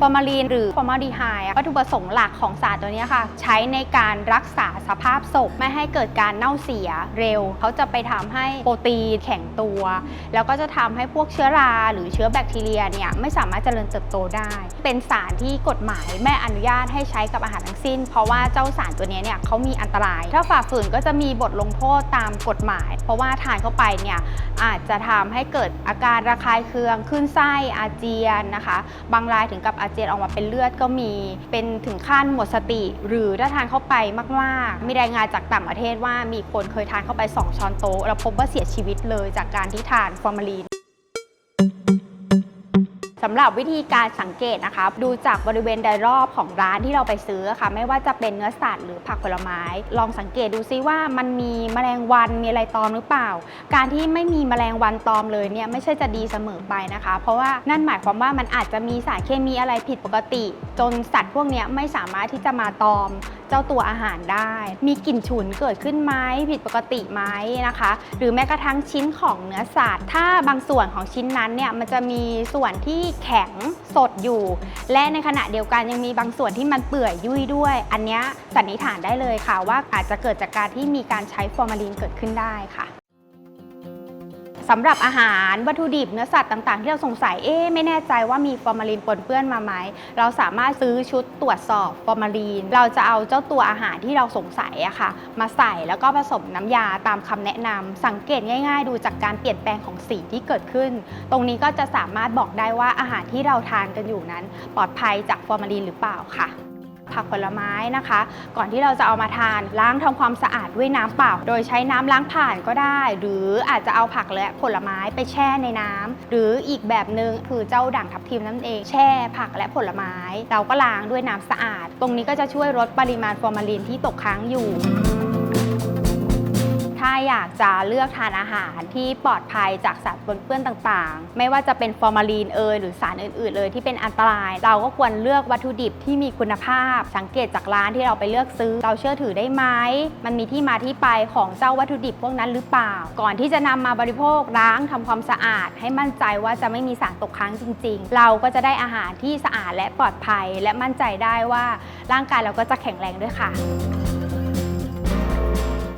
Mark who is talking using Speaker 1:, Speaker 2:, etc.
Speaker 1: ฟอร์มาลีนหรือฟอร์มาลดีไฮด์วัตถุประสงค์หลักของสารตัวนี้ค่ะ ใช้ในการรักษาสภาพศพไม่ให้เกิดการเน่าเสียเร็ว เขาจะไปทำให้โปรตีนแข็งตัว แล้วก็จะทำให้พวกเชื้อราหรือเชื้อแบคทีเรียเนี่ยไม่สามารถเจริญเติบโตได้ เป็นสารที่กฎหมายไม่อนุญาตให้ใช้กับอาหารทั้งสิ้น เพราะว่าเจ้าสารตัวนี้เนี่ยเขามีอันตราย ถ้าฝ่าฝืนก็จะมีบทลงโทษตามกฎหมาย เพราะว่าทานเข้าไปเนี่ยอาจจะทำให้เกิดอาการระคายเคืองขึ้นไส้อาเจียนนะคะ บางรายถึงกับอาเจียนออกมาเป็นเลือดก็มี เป็นถึงขั้นหมดสติ หรือถ้าทานเข้าไปมากๆ มีรายงานจากต่างประเทศว่ามีคนเคยทานเข้าไป 2 ช้อนโต๊ะแล้วพบว่าเสียชีวิตเลยจากการที่ทานฟอร์มาลีน สำหรับวิธีการสังเกตนะคะ ดูจากบริเวณโดยรอบของร้านที่เราไปซื้อค่ะ ไม่ว่าจะเป็นเนื้อสัตว์หรือผักผลไม้ ลองสังเกตดูซิว่ามันมีแมลงวันมีอะไรตอมหรือเปล่า การที่ไม่มีแมลงวันตอมเลยเนี่ยไม่ใช่จะดีเสมอไปนะคะ เพราะว่านั่นหมายความว่ามันอาจจะมีสารเคมีอะไรผิดปกติ จนสัตว์พวกนี้ไม่สามารถที่จะมาตอมเจ้าตัวอาหารได้ มีกลิ่นฉุนเกิดขึ้นไหมผิดปกติไหมนะคะ หรือแม้กระทั่งชิ้นของเนื้อสัตว์ ถ้าบางส่วนของชิ้นนั้นเนี่ยมันจะมีส่วนที่แข็งสดอยู่ และในขณะเดียวกันยังมีบางส่วนที่มันเปื่อยยุ่ยด้วย อันนี้สันนิษฐานได้เลยค่ะว่าอาจจะเกิดจากการที่มีการใช้ฟอร์มาลีนเกิดขึ้นได้ค่ะ สำหรับอาหารวัตถุดิบเนื้อสัตว์ต่างๆ ที่เราสงสัยเอ๊ะไม่แน่ใจว่ามีฟอร์มาลีนปนเปื้อนมาไหม เราสามารถซื้อชุดตรวจสอบฟอร์มาลีนเราจะเอาเจ้าตัวอาหารที่เราสงสัยอะค่ะ มาใส่แล้วก็ผสมน้ำยาตามคำแนะนำสังเกตง่าย ๆ ดูจากการเปลี่ยนแปลงของสีที่เกิดขึ้น ตรงนี้ก็จะสามารถบอกได้ว่าอาหารที่เราทานกันอยู่นั้น ปลอดภัยจากฟอร์มาลีนหรือเปล่าค่ะ ผักผลไม้นะคะ ก่อนที่เราจะเอามาทานล้างทำความสะอาดด้วยน้ำเปล่า โดยใช้น้ำล้างผ่านก็ได้ หรืออาจจะเอาผักและผลไม้ไปแช่ในน้ำหรืออีกแบบหนึ่งคือเจ้าด่างทับทิมนั่นเอง แช่ผักและผลไม้ เราก็ล้างด้วยน้ำสะอาด ตรงนี้ก็จะช่วยลดปริมาณฟอร์มาลีนที่ตกค้างอยู่ อยากจะเลือกทานอาหารที่ปลอดภัยจากสารปนเปื้อนต่างๆ ไม่ว่าจะเป็นฟอร์มาลีนเอยหรือสารอื่นๆเลยที่เป็นอันตราย เราก็ควรเลือกวัตถุดิบที่มีคุณภาพ สังเกตจากร้านที่เราไปเลือกซื้อ เราเชื่อถือได้ไหมมันมีที่มาที่ไปของเจ้าวัตถุดิบพวกนั้นหรือเปล่า ก่อนที่จะนำมาบริโภคล้างทำความสะอาด ให้มั่นใจว่าจะไม่มีสารตกค้างจริง ๆ เราก็จะได้อาหารที่สะอาดและปลอดภัย และมั่นใจได้ว่าร่างกายเราก็จะแข็งแรงด้วยค่ะ